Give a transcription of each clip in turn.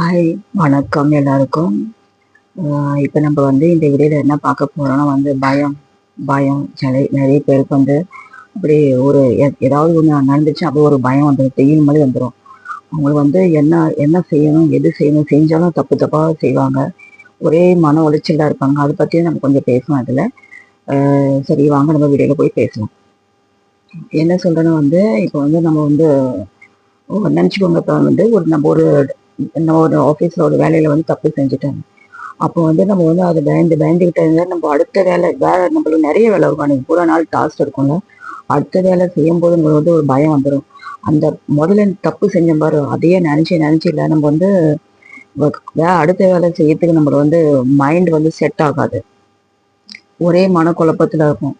Hi வணக்கம் எல்லாருக்கும். இப்போ நம்ம வந்து இந்த வீடியோவில் என்ன பார்க்க போகிறோம்னா வந்து பயம் பயம் நிறைய நிறைய பேருக்கு வந்து அப்படி ஒரு எ- ஏதாவது ஒன்று நடந்துச்சு அப்படி ஒரு பயம் வந்துடும் வெயில் மாதிரி வந்துடும் அவங்களுக்கு வந்து என்ன என்ன செய்யணும் எது செய்யணும் செஞ்சாலும் தப்பு தப்பாக செய்வாங்க. ஒரே மன உளைச்சலாக இருப்பாங்க. அதை பற்றியும் நம்ம கொஞ்சம் பேசலாம் அதில். சரி வாங்க நம்ம வீடியோவில் போய் பேசலாம். என்ன சொல்கிறேன்னா வந்து இப்போ வந்து நம்ம வந்து நினச்சிக்கோங்க இப்போ வந்து ஒரு நம்ம ஒரு நம்ம ஒரு ஆஃபீஸில் ஒரு வேலையில் வந்து தப்பு செஞ்சுட்டாங்க. அப்போ வந்து நம்ம வந்து அதை பயந்து பயந்துக்கிட்டே இருந்தால் நம்ம அடுத்த வேலை வேலை நம்மளுக்கு நிறைய வேலை இருக்கும் அன்றைக்கி பூரா நாள் டாஸ்க் இருக்கும்ல அடுத்த வேலை செய்யும் போது நம்மளுக்கு வந்து ஒரு பயம் வந்துடும் அந்த முதல்ல தப்பு செஞ்ச பாரு அதையே நினச்சி நினச்சி இல்லை நம்ம வந்து அடுத்த வேலை செய்யறதுக்கு நம்மளை வந்து மைண்ட் வந்து செட் ஆகாது. ஒரே மனக்குழப்பத்தில் இருக்கும்.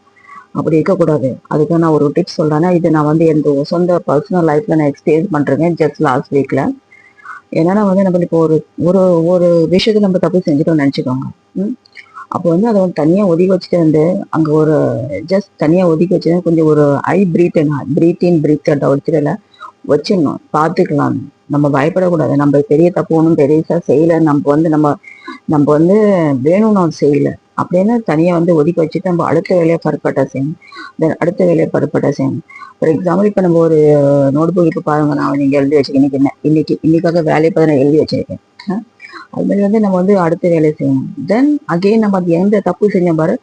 அப்படி இருக்கக்கூடாது. அதுக்கு நான் ஒரு டிப்ஸ் சொல்கிறேன்னா இது நான் வந்து எந்த சொந்த பர்சனல் லைஃப்பில் நான் எக்ஸ்பீரியன்ஸ் பண்ணுறேங்க ஜஸ்ட் லாஸ்ட் வீக்கில் ஏன்னா என்னன்னா வந்து நம்ம இப்போ ஒரு ஒரு ஒரு விஷயத்தை நம்ம தப்பு செஞ்சுட்டோம்னு நினச்சிக்கோங்க. ம்? அப்போ வந்து அதை வந்து தனியாக ஒதுக்கி வச்சுட்டு வந்து அங்கே ஒரு ஜஸ்ட் தனியாக ஒதுக்கி வச்சு கொஞ்சம் ஒரு I breathe breathe in breathe out வச்சுடல வச்சிடணும் பார்த்துக்கலாம் நம்ம பயப்படக்கூடாது. நம்ம பெரிய தப்பு ஒன்றும் பெரியசாக செய்யலை. நம்ம வந்து நம்ம நம்ம வந்து வேணும்னு செய்யலை. அப்படின்னு தனியாக வந்து ஒதுக்கி வச்சுட்டு நம்ம அடுத்த வேலையை பரப்பட்டா செய்யணும். தென் அடுத்த வேலையை பரப்பட்டா செய்யணும். ஃபார் எக்ஸாம்பிள் இப்போ நம்ம ஒரு நோட் புக் இப்போ பாருங்க. நான் நீங்கள் எழுதி வச்சுக்கேன் இன்னைக்கு என்ன இன்னைக்கு இன்னைக்காக வேலையை பார்த்து நான் எழுதி வச்சிருக்கேன். அது மாதிரி வந்து நம்ம வந்து அடுத்த வேலையை செய்யணும். தென் அகெயின் நம்ம அது எந்த தப்பு செஞ்ச பாரு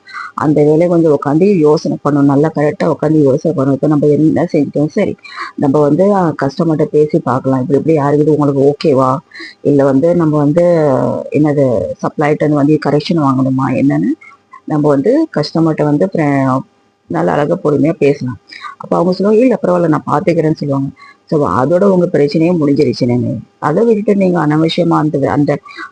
அந்த வேலையை கொஞ்சம் உட்காந்து யோசனை பண்ணணும். நல்லா கரெக்டாக உட்காந்து யோசனை பண்ணணும். இப்போ நம்ம என்ன செஞ்சிட்டோம்? சரி நம்ம வந்து கஸ்டமர்கிட்ட பேசி பார்க்கலாம். இப்படி இப்படி யாருக்கிட்ட உங்களுக்கு ஓகேவா இல்லை வந்து நம்ம வந்து என்னது சப்ளைட்டு வந்து கரெக்ஷன் வாங்கணுமா? என்னன்னு நம்ம வந்து கஸ்டமர்கிட்ட வந்து நல்லா அழகாக பொறுமையாக பேசலாம். அப்போ அவங்க சொல்லுவாங்க இல்லை பரவாயில்ல நான் பார்த்துக்கிறேன்னு சொல்லுவாங்க. ஸோ அதோட உங்கள் பிரச்சனையே முடிஞ்சிருச்சுன்னு அதை விட்டுட்டு நீங்கள் அனவசியமாக அந்த அந்த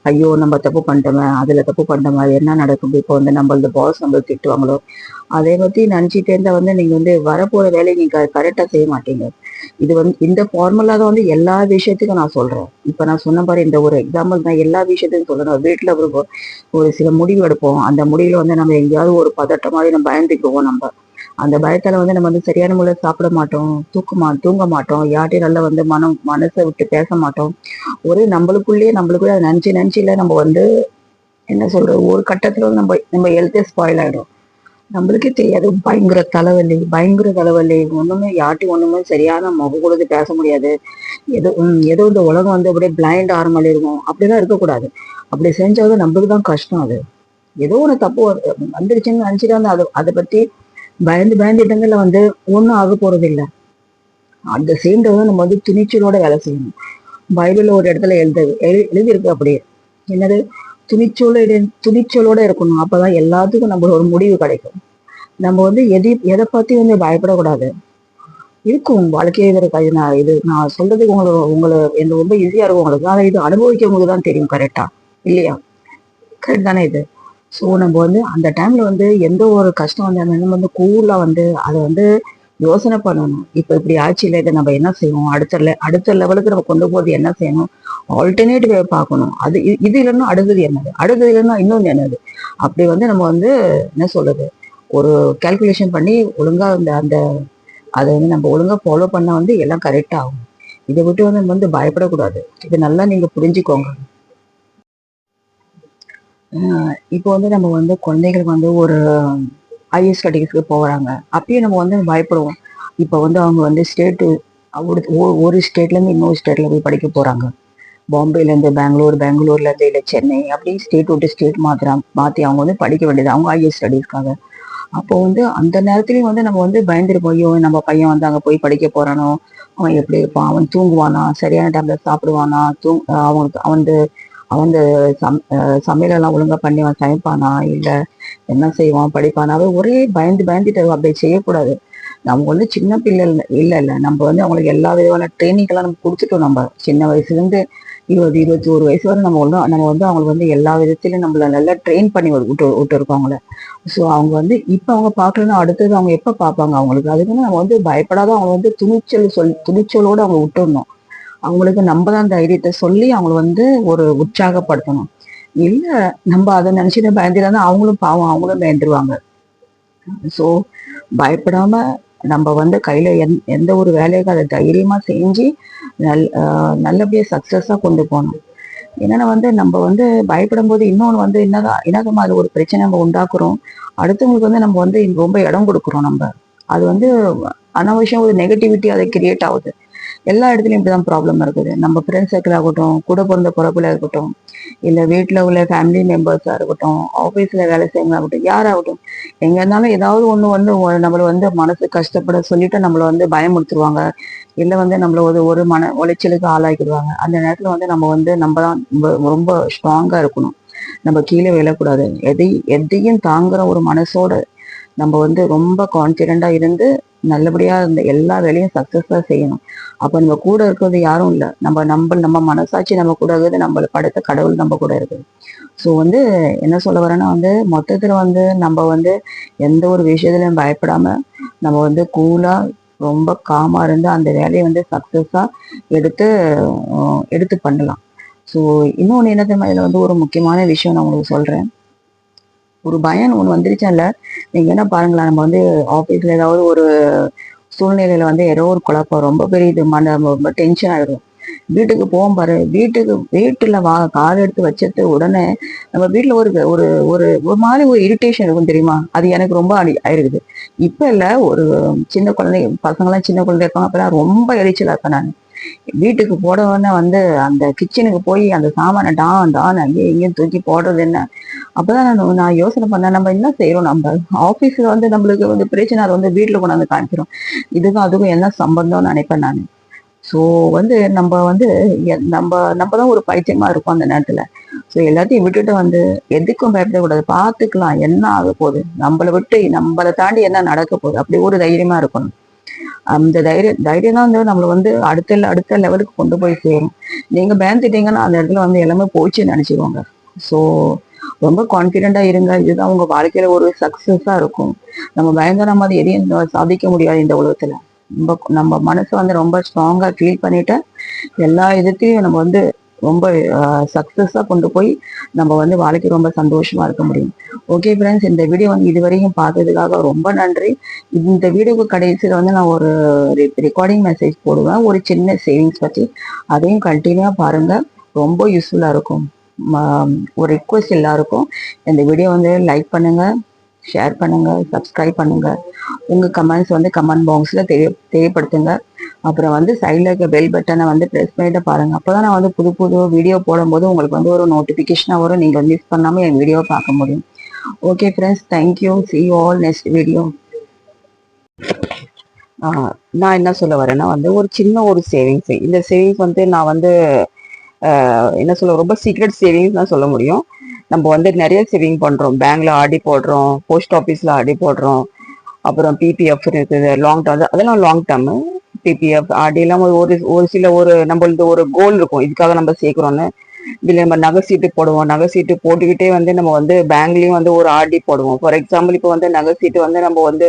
ஐயோ நம்ம தப்பு பண்ணிட்டோமே அதில் தப்பு பண்ணிட்டோமே அது என்ன நடக்கும் இப்போ வந்து நம்மளது பாஸ் நம்மளுக்கு திட்டுவாங்களோ? அதை பற்றி நினச்சிட்டே இருந்தால் வந்து நீங்கள் வந்து வரப்போகிற வேலையை நீங்கள் கரெக்டாக செய்ய மாட்டீங்க. இது வந்து இந்த ஃபார்முலா தான் வந்து எல்லா விஷயத்துக்கும் நான் சொல்கிறேன் இப்போ நான் சொன்ன பாரு இந்த ஒரு எக்ஸாம்பிள் தான் எல்லா விஷயத்தையும் சொல்லணும் வீட்டில் ஒரு ஒரு சில முடிவு எடுப்போம். அந்த முடிவில் வந்து நம்ம எங்கேயாவது ஒரு பதட்டமாகவே நம்ம பயந்துக்குவோம் நம்ம. அந்த பயத்தால வந்து நம்ம வந்து சரியான முறையில் சாப்பிட மாட்டோம் தூக்குமா தூங்க மாட்டோம். யார்ட்டையும் நல்லா வந்து மனம் மனசை விட்டு பேச மாட்டோம். ஒரு நம்மளுக்குள்ளேயே நம்மளுக்குள்ளே அதை நினச்சி நினச்சில நம்ம வந்து என்ன சொல்றது? ஒரு கட்டத்துல வந்து நம்ம நம்ம ஹெல்த்தே ஸ்பாயில் ஆயிடும். நம்மளுக்கே தெரியாது. பயங்கர தலைவலி பயங்கர தலைவலி. ஒண்ணுமே யார்ட்டையும் ஒண்ணுமே சரியான முகம் கொடுத்து பேச முடியாது. எது ஏதோ இந்த உலகம் வந்து அப்படியே பிளைண்ட் ஆற மாதிரி இருக்கும். அப்படிலாம் இருக்கக்கூடாது. அப்படி செஞ்சாலும் நம்மளுக்கு தான் கஷ்டம் அது. ஏதோ ஒன்று தப்பு வந்துருச்சுன்னு நினச்சிட்டு வந்து அதை அதை பற்றி பயந்து பயந்து இடங்களில் வந்து ஒன்றும் ஆக போறது இல்லை அந்த சேம் டைம் நம்ம வந்து துணிச்சலோட வேலை செய்யணும். பைபிள்ல ஒரு இடத்துல எழுத எழு- எழுதியிருக்கு அப்படியே. என்னது? துணிச்சலோட துணிச்சலோட இருக்கணும். அப்போதான் எல்லாத்துக்கும் நம்மளோட ஒரு முடிவு கிடைக்கும். நம்ம வந்து எதை எதை பத்தி வந்து பயப்படக்கூடாது. இருக்கும் வாழ்க்கையே இது இருக்காது. நான் இது நான் சொல்றதுக்கு உங்களுக்கு உங்களை எனக்கு ரொம்ப ஈஸியா இருக்கும் உங்களுக்கு. ஆனால் இது அனுபவிக்கிறவங்களுக்கு தான் தெரியும் கரெக்டா இல்லையா? கரெக்ட் தானே இது? ஸோ நம்ம வந்து அந்த டைம்ல வந்து எந்த ஒரு கஷ்டம் வந்தாலும் நம்ம வந்து கூலாக வந்து அதை வந்து யோசனை பண்ணணும். இப்போ இப்படி ஆச்சு இல்லை இதை நம்ம என்ன செய்வோம் அடுத்த le- அடுத்த லெவலுக்கு நம்ம கொண்டு போகிறது என்ன செய்யணும்? ஆல்டர்னேட் வே பார்க்கணும். அது இது இல்லைன்னா அடுத்தது என்னது? அடுத்தது இல்லைன்னா இன்னொன்று என்னது? அப்படி வந்து நம்ம வந்து என்ன சொல்றது? ஒரு கால்குலேஷன் பண்ணி ஒழுங்கா அந்த அந்த அதை வந்து நம்ம ஒழுங்காக ஃபாலோ பண்ணால் வந்து எல்லாம் கரெக்டாக ஆகும். இதை விட்டு வந்து நம்ம வந்து பயப்படக்கூடாது. இதை நல்லா நீங்கள் புரிஞ்சுக்கோங்க. இப்போ வந்து நம்ம வந்து குழந்தைகள் வந்து ஒரு ஐஎஸ் ஸ்டடீஸ்க்கு போகிறாங்க அப்பயும் நம்ம வந்து பயப்படுவோம். இப்போ வந்து அவங்க வந்து ஸ்டேட்டு ஒரு ஸ்டேட்லேருந்து இன்னொரு ஸ்டேட்டில் போய் படிக்க போகிறாங்க பாம்பேலேருந்து பெங்களூர் பெங்களூர்லேருந்து இல்லை சென்னை அப்படி ஸ்டேட் விட்டு ஸ்டேட் மாத்திரா மாற்றி அவங்க வந்து படிக்க வேண்டியது. அவங்க ஐஎஸ் ஸ்டடீஸ்க்காக அப்போ வந்து அந்த நேரத்துலையும் வந்து நம்ம வந்து பயந்துருப்போம். ஐயோ நம்ம பையன் வந்து அங்கே போய் படிக்க போகிறானோ அவன் எப்படி இருப்பான்? அவன் தூங்குவானா? சரியான டைம்ல சாப்பிடுவானா? தூங் அவனுக்கு அவன் அவன் சம் சமையலெல்லாம் ஒழுங்கா பண்ணி அவன் சமைப்பானா? இல்ல என்ன செய்வான்? படிப்பானாவே ஒரே பயந்து பயந்துட்டு அப்படி செய்யக்கூடாது. நம்ம வந்து சின்ன பிள்ளை இல்ல இல்ல. நம்ம வந்து அவங்களுக்கு எல்லா விதமான ட்ரைனிங் எல்லாம் நம்ம கொடுத்துட்டோம் நம்ம. சின்ன வயசுல இருந்து இருபது இருபத்தி ஒரு வயசு வரை நம்ம ஒன்றும் நம்ம வந்து அவங்களுக்கு வந்து எல்லா விதத்திலையும் நம்மள நல்லா ட்ரெயின் பண்ணி விட்டு விட்டு இருக்கோம் அவங்கள. ஸோ அவங்க வந்து இப்போ அவங்க பார்க்கலன்னா அடுத்தது அவங்க எப்போ பார்ப்பாங்க அவங்களுக்கு? அதுக்குன்னு நம்ம வந்து பயப்படாத அவங்க வந்து துணிச்சல் சொல் துணிச்சலோடு அவங்க விட்டுடணும் அவங்களுக்கு நம்ம தான் தைரியத்தை சொல்லி அவங்கள வந்து ஒரு உற்சாகப்படுத்தணும். இல்லை நம்ம அதை நினச்சிட்டு பயந்துடாம அவங்களும் பாவம் அவங்களும் பயந்துருவாங்க. ஸோ பயப்படாம நம்ம வந்து கையில எந் எந்த ஒரு வேலையும் அதை தைரியமா செஞ்சு நல் நல்லபடியாக நல்லபடியா சக்சஸா கொண்டு போகணும். என்னன்னா வந்து நம்ம வந்து பயப்படும் போது இன்னொன்று வந்து என்னதான் என்னதான் அது ஒரு பிரச்சனை நம்ம உண்டாக்குறோம். அடுத்தவங்களுக்கு வந்து நம்ம வந்து ரொம்ப இடம் கொடுக்குறோம் நம்ம. அது வந்து அனாவசியம் ஒரு நெகட்டிவிட்டி அதை கிரியேட் ஆகுது. எல்லா இடத்துலயும் இப்படிதான் ப்ராப்ளம் இருக்குது. நம்ம ஃப்ரெண்ட்ஸ் சர்க்கிள் ஆகட்டும் கூட பிறந்த பிறப்புல இருக்கட்டும் இல்ல வீட்டுல உள்ள ஃபேமிலி மெம்பர்ஸா இருக்கட்டும் ஆபீஸ்ல வேலை செய்யறவங்க ஆகட்டும் யாராகட்டும் எங்க இருந்தாலும் ஏதாவது ஒண்ணு வந்து நம்மளை நம்மள வந்து மனசு கஷ்டப்பட சொல்லிட்டு நம்மள வந்து பயமுறுத்துருவாங்க. இல்ல வந்து நம்மள ஒரு ஒரு மன உளைச்சலுக்கு ஆளாக்கிடுவாங்க. அந்த நேரத்துல வந்து நம்ம வந்து நம்ம தான் ரொம்ப- ரொம்ப ஸ்ட்ராங்கா இருக்கணும். நம்ம கீழே விழக்கூடாது. எதை எதையும் தாங்குற ஒரு மனசோட நம்ம வந்து ரொம்ப கான்பிடண்டா இருந்து நல்லபடியா இந்த எல்லா வேலையும் சக்சஸ்ஃபுல்லா செய்யணும். அப்ப நம்ம கூட இருக்கிறது யாரும் இல்லை. நம்ம நம்ம நம்ம மனசாட்சி நம்ம கூட இருக்குது நம்மள படைத்த கடவுள் நம்ம கூட இருக்குது. ஸோ வந்து என்ன சொல்ல வரேன்னா வந்து மொத்தத்துல வந்து நம்ம வந்து எந்த ஒரு விஷயத்துலயும் பயப்படாம நம்ம வந்து கூலா ரொம்ப காமா இருந்து அந்த வேலையை வந்து சக்சஸா எடுத்து எடுத்து பண்ணலாம். ஸோ இன்னொன்று என்ன தெரியுமா? இதில் வந்து ஒரு முக்கியமான விஷயம் நான் உங்களுக்கு சொல்கிறேன் ஒரு பயம் ஒன்று வந்துருச்சால நீங்க என்ன பாருங்களேன் நம்ம வந்து ஆஃபீஸ்ல ஏதாவது ஒரு சூழ்நிலையில வந்து ஏதோ ஒரு குழப்பம் ரொம்ப பெரிய இது மன ரொம்ப டென்ஷன் ஆயிடும் வீட்டுக்கு போவோம் பாரு வீட்டுக்கு வீட்டுல வா கால் எடுத்து வச்சது உடனே நம்ம வீட்டுல ஒரு ஒரு ஒரு ஒரு மாதிரி ஒரு இரிட்டேஷன் இருக்கும் தெரியுமா? அது எனக்கு ரொம்ப அடி- ஆயிருக்குது. இப்ப இல்ல ஒரு சின்ன குழந்தை பசங்களாம் சின்ன குழந்தை இருப்பாங்க அப்பெல்லாம் ரொம்ப எரிச்சலா இருப்பேன் நான். வீட்டுக்கு போட உடனே வந்து அந்த கிச்சனுக்கு போய் அந்த சாமானை டான் டான் அங்கேயும் எங்கேயும் தூக்கி போடுறது என்ன? அப்பதான் நான் நான் யோசனை பண்ணேன் நம்ம என்ன செய்யறோம்? நம்ம ஆபீஸ்ல வந்து நம்மளுக்கு வந்து பிரச்சனை அதை வந்து வீட்டுல கொண்டாந்து காமிக்கிறோம். இதுக்கும் அதுக்கும் என்ன சம்பந்தம்னு நினைப்பேன் நான். ஸோ வந்து நம்ம வந்து நம்ம நம்ம தான் ஒரு பைத்தியமா இருக்கும் அந்த நேரத்துல. ஸோ எல்லாத்தையும் விட்டுட்டு வந்து எதுக்கும் பயப்படக்கூடாது. பார்த்துக்கலாம் என்ன ஆக போகுது? நம்மளை விட்டு நம்மளை தாண்டி என்ன நடக்க போகுது? அப்படி ஒரு தைரியமா இருக்கணும். அந்த தைரியம் தைரியம் தான் வந்து நம்மளை வந்து அடுத்த அடுத்த லெவலுக்கு கொண்டு போய் சேரும். நீங்க பயந்துட்டீங்கன்னா அந்த இடத்துல வந்து எல்லாமே போச்சுன்னு நினைச்சுக்கோங்க. ஸோ ரொம்ப கான்ஃபிடென்ட்டா இருங்க. இதுதான் உங்க வாழ்க்கையில ஒரு சக்சஸா இருக்கும். நம்ம பயந்த நம்ம அது எதையும் சாதிக்க முடியாது இந்த உலகத்துல. நம்ம நம்ம மனசை வந்து ரொம்ப ஸ்ட்ராங்கா ஃபீல் பண்ணிட்டு எல்லா இதுத்தையும் நம்ம வந்து ரொம்ப சக்ஸஸாக கொண்டு போய் நம்ம வந்து வாழ்க்கை ரொம்ப சந்தோஷமாக இருக்க முடியும். ஓகே ஃப்ரெண்ட்ஸ் இந்த வீடியோ வந்து இதுவரையும் பார்த்ததுக்காக ரொம்ப நன்றி. இந்த வீடியோக்கு கடைசியில் வந்து நான் ஒரு ரெக்கார்டிங் மெசேஜ் போடுவேன். ஒரு சின்ன சேவிங்ஸ் பற்றி அதையும் கண்டினியூவாக பாருங்கள் ரொம்ப யூஸ்ஃபுல்லாக இருக்கும். ஒரு ரிக்வஸ்ட் எல்லாருக்கும். இந்த வீடியோ வந்து லைக் பண்ணுங்கள் ஷேர் பண்ணுங்க சப்ஸ்கிரைப் பண்ணுங்க. உங்க கமெண்ட்ஸ் வந்து கமெண்ட் பாக்ஸ்ல தெரிய தெரியப்படுத்துங்க. அப்புறம் வந்து சைடில் இருக்க பெல் பட்டனை வந்து ப்ரெஸ் பண்ணிட்டு பாருங்க. அப்பதான் நான் வந்து புது புது வீடியோ போடும்போது உங்களுக்கு வந்து ஒரு நோட்டிஃபிகேஷனாக வரும். நீங்க மிஸ் பண்ணாம என் வீடியோவை பார்க்க முடியும். Okay friends thank you see all next video நான் என்ன சொல்ல வரேன்னா வந்து ஒரு சின்ன ஒரு சேவிங்ஸ் இந்த சேவிங்ஸ் வந்து நான் வந்து என்ன சொல்ல ரொம்ப சீக்ரெட் சேவிங்ஸ் தான் சொல்ல முடியும். நம்ம வந்து நிறைய சேவிங் பண்ணுறோம் பேங்க்ல ஆடி போடுறோம் போஸ்ட் ஆஃபீஸில் ஆடி போடுறோம். அப்புறம் பிபிஎஃப் இருக்குது லாங் டேர்ம் அதெல்லாம் லாங் டேர்மு பிபிஎஃப் ஆடி எல்லாம் ஒரு ஒரு சில ஒரு நம்மளது ஒரு கோல் இருக்கும். இதுக்காக நம்ம சேர்க்குறோன்னு இல்லை நம்ம நகை சீட்டு போடுவோம். நகை சீட்டு போட்டுக்கிட்டே வந்து நம்ம வந்து பேங்க்லேயும் வந்து ஒரு ஆர்டி போடுவோம். ஃபார் எக்ஸாம்பிள் இப்போ வந்து நகை சீட்டு வந்து நம்ம வந்து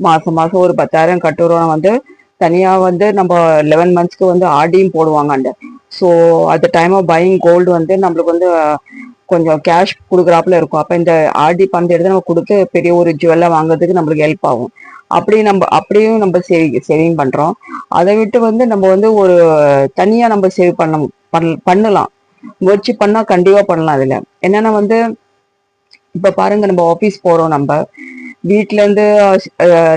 மாதம் மாதம் ஒரு பத்தாயிரம் கட்டுறோம் வந்து தனியாக வந்து நம்ம லெவன் மந்த்ஸ்க்கு வந்து ஆர்டியும் போடுவாங்க அந்த so at time of buying gold வந்து நம்மளுக்கு வந்து கொஞ்சம் கேஷ் கொடுக்குறாப்புல இருக்கும். அப்போ இந்த ஆர்டி பணத்தை எடுத்து நம்ம கொடுத்து பெரிய ஒரு ஜுவல்லை வாங்குறதுக்கு நம்மளுக்கு ஹெல்ப் ஆகும். அப்படி நம்ம அப்படியும் நம்ம சேவிங் சேவிங் பண்றோம். அதை விட்டு வந்து நம்ம வந்து ஒரு தனியா நம்ம சேவ் பண்ண பண் பண்ணலாம். முயற்சி பண்ணா கண்டிப்பா பண்ணலாம் அதுல. என்னன்னா வந்து இப்போ பாருங்க நம்ம ஆபீஸ் போறோம் நம்ம. வீட்டிலேருந்து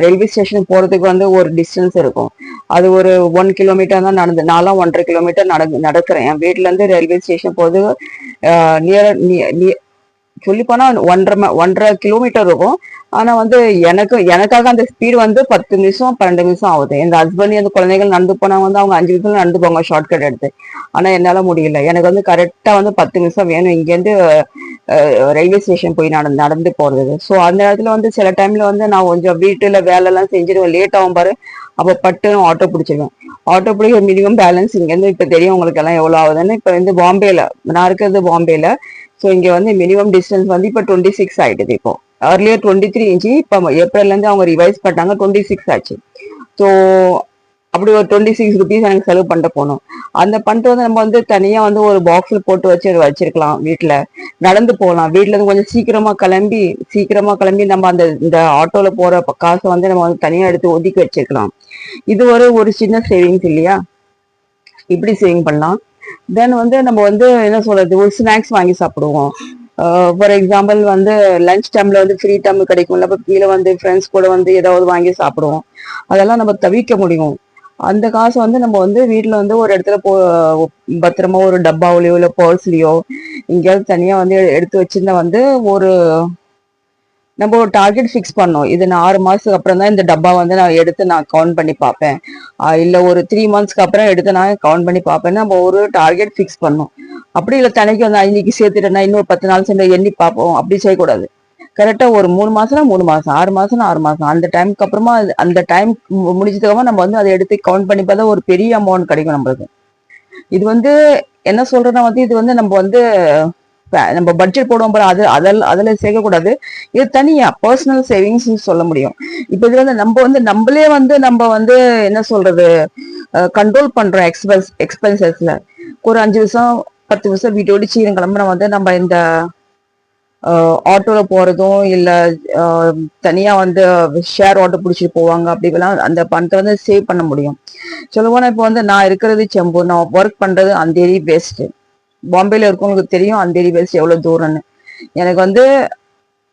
ரயில்வே ஸ்டேஷன் போகிறதுக்கு வந்து ஒரு டிஸ்டன்ஸ் இருக்கும். அது ஒரு ஒன் கிலோமீட்டர் தான் நடந்து நான்லாம் ஒன்றரை கிலோமீட்டர் நட நடக்கிறேன். என் வீட்டிலேருந்து இருந்து ரயில்வே ஸ்டேஷன் போறது நியர் சொல்லி போனா ஒன்றரை ம- ஒன்றரை கிலோமீட்டர் இருக்கும். ஆனா வந்து எனக்கு எனக்காக அந்த ஸ்பீடு வந்து பத்து நிமிஷம் பன்னெண்டு நிமிஷம் ஆகுது. எங்க ஹஸ்பண்ட் அந்த குழந்தைகள் நடந்து போனா வந்து அவங்க அஞ்சு நிமிஷம் நடந்து போவாங்க ஷார்ட் கட் எடுத்து. ஆனா என்னால முடியல. எனக்கு வந்து கரெக்டா வந்து பத்து நிமிஷம் வேணும். இங்கேருந்து ரயில்வே ஸ்டேஷன் போய் நடந்து நடந்து போறது. ஸோ அந்த இடத்துல வந்து சில டைம்ல வந்து நான் கொஞ்சம் வீட்டுல வேலை எல்லாம் செஞ்சிருவேன் லேட் ஆகும் பாரு. அப்ப பட்டுன்னு ஆட்டோ பிடிச்சிருவேன். ஆட்டோ பிடிக்க மினிமம் பேலன்ஸ் இங்க இருந்து இப்ப தெரியும். உங்களுக்கு எல்லாம் எவ்வளவு ஆகுதுன்னு. இப்ப வந்து பாம்பேல நான் இருக்கிறது பாம்பேல. ஸோ இங்கே வந்து மினிமம் டிஸ்டன்ஸ் வந்து இப்போ டுவெண்ட்டி சிக்ஸ் ஆயிடுது இப்போ. அர்லியர் டுவெண்ட்டி த்ரீ இன்ச்சு இப்போ ஏப்ரல்ல இருந்து அவங்க ரிவைஸ் பண்ணாங்க டுவெண்ட்டி சிக்ஸ் ஆச்சு. ஸோ அப்படி ஒரு டுவெண்ட்டி சிக்ஸ் ருபீஸ் எனக்கு செலவு பண்ணிட்டு போகணும். அந்த பண்ணிட்டு வந்து நம்ம வந்து தனியாக வந்து ஒரு பாக்ஸில் போட்டு வச்சு வச்சிருக்கலாம் வீட்டில் நடந்து போகலாம். வீட்டில் இருந்து கொஞ்சம் சீக்கிரமாக கிளம்பி சீக்கிரமாக கிளம்பி நம்ம அந்த இந்த ஆட்டோவில் போகிற காசை வந்து நம்ம வந்து தனியாக எடுத்து ஒதுக்கி வச்சிருக்கலாம். இது ஒரு ஒரு சின்ன சேவிங்ஸ் இல்லையா? இப்படி சேவிங் பண்ணலாம். தென் வந்து நம்ம வந்து என்ன சொல்றது ஒரு ஸ்நாக்ஸ் வாங்கி சாப்பிடுவோம். ஃபார் எக்ஸாம்பிள் வந்து லஞ்ச் டைம்ல வந்து ஃப்ரீ டைம் கிடைக்கும்ல அப்போ கீழே வந்து ஃப்ரெண்ட்ஸ் கூட வந்து ஏதாவது வாங்கி சாப்பிடுவோம். அதெல்லாம் நம்ம தவிர்க்க முடியும். அந்த காசை வந்து நம்ம வந்து வீட்டில் வந்து ஒரு இடத்துல போ பத்திரமா ஒரு டப்பாவிலையோ இல்லை பர்ஸ்லையோ எங்கேயாவது தனியாக வந்து எடுத்து வச்சிருந்தா வந்து ஒரு நம்ம ஒரு டார்கெட் ஃபிக்ஸ் பண்ணோம். இது நான் ஆறு மாதத்துக்கு அப்புறம் தான் இந்த டப்பா வந்து நான் எடுத்து நான் கவுண்ட் பண்ணி பார்ப்பேன். இல்லை ஒரு த்ரீ மந்த்ஸ்க்கு அப்புறம் எடுத்து நான் கவுண்ட் பண்ணி பார்ப்பேன். நம்ம ஒரு டார்கெட் ஃபிக்ஸ் பண்ணோம். அப்படி இல்லை தனிக்கு வந்து இன்னைக்கு சேர்த்துட்டேன்னா இன்னொரு பத்து நாள் சென்ற எண்ணி பார்ப்போம். அப்படி செய்யக்கூடாது. கரெக்டாக ஒரு மூணு மாதம்னா மூணு மாதம் ஆறு மாதம்னா ஆறு மாதம் அந்த டைமுக்கு அப்புறமா அந்த டைம் முடிஞ்சதுக்கப்புறமா நம்ம வந்து அதை எடுத்து கவுண்ட் பண்ணி பார்த்தா ஒரு பெரிய அமௌண்ட் கிடைக்கும் நம்மளுக்கு. இது வந்து என்ன சொல்றேன்னா வந்து இது வந்து நம்ம வந்து நம்ம பட்ஜெட் போடுவோம் போல அது அதில் அதில் சேர்க்கக்கூடாது. இது தனியா பர்சனல் சேவிங்ஸ் சொல்ல முடியும். இப்போ இது வந்து நம்ம வந்து நம்மளே வந்து நம்ம வந்து என்ன சொல்றது கண்ட்ரோல் பண்றோம் எக்ஸ்பென்ஸ் எக்ஸ்பென்சஸ்ல ஒரு அஞ்சு வருஷம் பத்து வருஷம் வீட்டை ஓடி சீரம் கிளம்புனா வந்து நம்ம இந்த ஆட்டோவில் போகிறதும் இல்லை தனியாக வந்து ஷேர் ஆட்டோ பிடிச்சிட்டு போவாங்க அப்படிலாம் அந்த பணத்தை வந்து சேவ் பண்ண முடியும். சொல்லப்போனா இப்போ வந்து நான் இருக்கிறது செம்பு நான் ஒர்க் பண்ணுறது அந்த ஏரி வேஸ்ட்டு பாம்பேல இருக்கவங்களுக்கு தெரியும் அந்தேரி பெஸ்ட் எவ்வளவு தூரம்னு. எனக்கு வந்து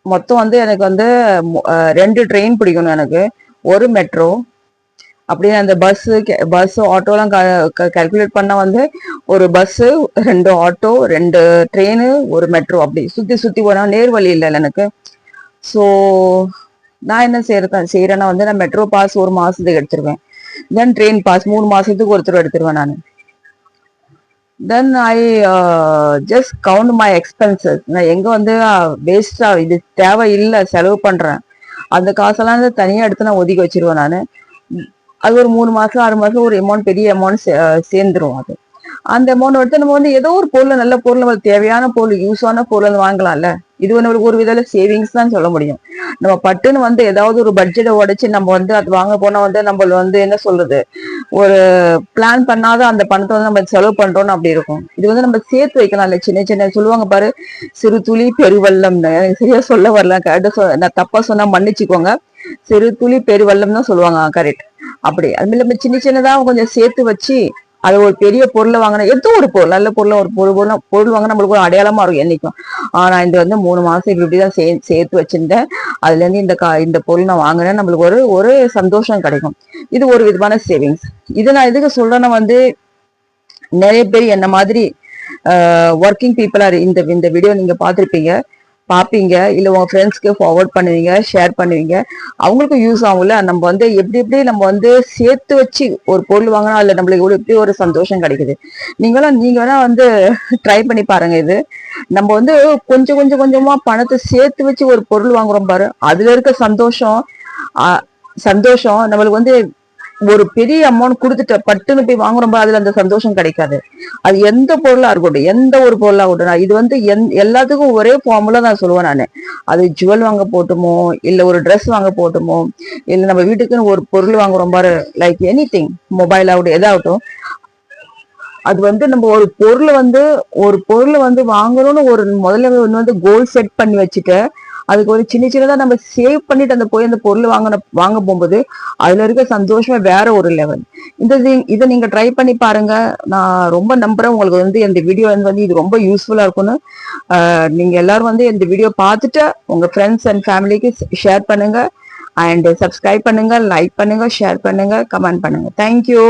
மொத்தம் வந்து எனக்கு வந்து ரெண்டு ட்ரெயின் பிடிக்கணும் எனக்கு. ஒரு மெட்ரோ அப்படியே அந்த பஸ் பஸ் ஆட்டோலாம் கால்குலேட் பண்ணா வந்து ஒரு பஸ் ரெண்டு ஆட்டோ ரெண்டு ட்ரெயின் ஒரு மெட்ரோ அப்படி. சுத்தி சுத்தி போனா நேர் வழி இல்லை எனக்கு. ஸோ நான் என்ன செய்யறேன் செய்யறேன்னா வந்து நான் மெட்ரோ பாஸ் ஒரு மாசத்துக்கு எடுத்துருவேன். தென் ட்ரெயின் பாஸ் மூணு மாசத்துக்கு ஒருத்தர் எடுத்துருவேன் நான். Then I just count my expenses நான் எங்கே வந்து வேஸ்டாக இது தேவை இல்லை செலவு பண்ணுறேன் அந்த காசெல்லாம் வந்து தனியாக எடுத்து நான் ஒதுக்கி வச்சிருவேன் நான். அது ஒரு மூணு மாதம் ஆறு மாதம் ஒரு அமௌண்ட் பெரிய அமௌண்ட் சேர்ந்துரும் அது. அந்த அமௌண்ட் எடுத்து நம்ம வந்து ஏதோ ஒரு பொருள் நல்ல பொருள் நம்மளுக்கு தேவையான பொருள் யூஸான பொருள் வந்து வாங்கலாம்ல. இது வந்து நம்மளுக்கு ஒரு விதத்துல சேவிங்ஸ் தான் சொல்ல முடியும். நம்ம பட்டுன்னு வந்து ஏதாவது ஒரு பட்ஜெட்டை உடைச்சு நம்ம வந்து அது வாங்க போனா வந்து நம்ம வந்து என்ன சொல்றது? ஒரு பிளான் பண்ணாத அந்த பணத்தை வந்து நம்ம செலவு பண்றோம்னு அப்படி இருக்கும். இது வந்து நம்ம சேர்த்து வைக்கலாம். இல்ல சின்ன சின்ன சொல்லுவாங்க பாரு சிறு துளி பெருவெள்ளம்னு. எனக்கு சரியா சொல்ல வரல. கரெக்டா சொ- நான் தப்பா சொன்னா மன்னிச்சுக்கோங்க. சிறு துளி பெருவெள்ளம் தான் சொல்லுவாங்க. கரெக்ட் அப்படி. அது மாதிரி நம்ம சின்ன சின்னதா கொஞ்சம் சேர்த்து வச்சு அது ஒரு பெரிய பொருளை வாங்கினா ஏதோ ஒரு பொருள் நல்ல பொருளை ஒரு பொருள் பொருள் பொருள் வாங்க நம்மளுக்கு ஒரு அடையாளமா இருக்கும் என்னைக்கும். ஆனா இந்த வந்து மூணு மாசம் இப்படி இப்படிதான் சே சேர்த்து வச்சிருந்தேன். அதுல இருந்து இந்த கா இந்த பொருள் நான் வாங்கினேன். நம்மளுக்கு ஒரு ஒரு சந்தோஷம் கிடைக்கும். இது ஒரு விதமான சேவிங்ஸ் இது நான் எதுக்கு சொல்றேன்னா வந்து நிறைய பேர் என்ன மாதிரி ஒர்க்கிங் பீப்புளா இந்த இந்த வீடியோ நீங்க பாத்திருப்பீங்க பார்ப்பீங்க இல்லை உங்கள் ஃப்ரெண்ட்ஸ்க்கு ஃபார்வர்ட் பண்ணுவீங்க ஷேர் பண்ணுவீங்க. அவங்களுக்கும் யூஸ் ஆகும்ல. நம்ம வந்து எப்படி எப்படி நம்ம வந்து சேர்த்து வச்சு ஒரு பொருள் வாங்கினா அதில் நம்மளுக்கு இவ்வளோ எப்படி ஒரு சந்தோஷம் கிடைக்குது. நீங்களும் நீங்கள் வேணால் வந்து ட்ரை பண்ணி பாருங்க இது. நம்ம வந்து கொஞ்சம் கொஞ்சம் கொஞ்சமாக பணத்தை சேர்த்து வச்சு ஒரு பொருள் வாங்குறோம் பாரு. அதில் இருக்க சந்தோஷம் சந்தோஷம் நம்மளுக்கு வந்து ஒரு பெரிய அமௌண்ட் கொடுத்துட்டு பட்டுன்னு போய் வாங்குறோம் போது அதுல அந்த சந்தோஷம் கிடைக்காது. அது எந்த பொருளா இருக்கட்டும் எந்த ஒரு பொருளா இருக்கட்டும் நான் இது வந்து எந்- எல்லாத்துக்கும் ஒரே ஃபார்முலா நான் சொல்லுவேன் நான். அது ஜுவல் வாங்க போட்டுமோ இல்ல ஒரு ட்ரெஸ் வாங்க போட்டுமோ இல்ல நம்ம வீட்டுக்குன்னு ஒரு பொருள் வாங்குறோம் பாரு லைக் எனி திங் மொபைல் ஆகட்டும் எதாகட்டும். அது வந்து நம்ம ஒரு பொருளை வந்து ஒரு பொருளை வந்து வாங்கணும்னு ஒரு முதல்ல ஒன்று வந்து கோல் செட் பண்ணி வச்சுட்டு அதுக்கு ஒரு சின்ன சின்னதா நம்ம சேவ் பண்ணிட்டு அந்த போய் அந்த பொருள் வாங்கின வாங்க போகும்போது அதுல இருக்க சந்தோஷமே வேற ஒரு லெவல் இந்த இதை நீங்க ட்ரை பண்ணி பாருங்க. நான் ரொம்ப நம்புறேன். உங்களுக்கு வந்து இந்த வீடியோ வந்து இது ரொம்ப யூஸ்ஃபுல்லா இருக்கும்னு. நீங்க எல்லாரும் வந்து இந்த வீடியோ பார்த்துட்டு உங்க ஃப்ரெண்ட்ஸ் அண்ட் ஃபேமிலிக்கு ஷேர் பண்ணுங்க. அண்ட் சப்ஸ்கிரைப் பண்ணுங்க லைக் பண்ணுங்க ஷேர் பண்ணுங்க கமெண்ட் பண்ணுங்க. Thank you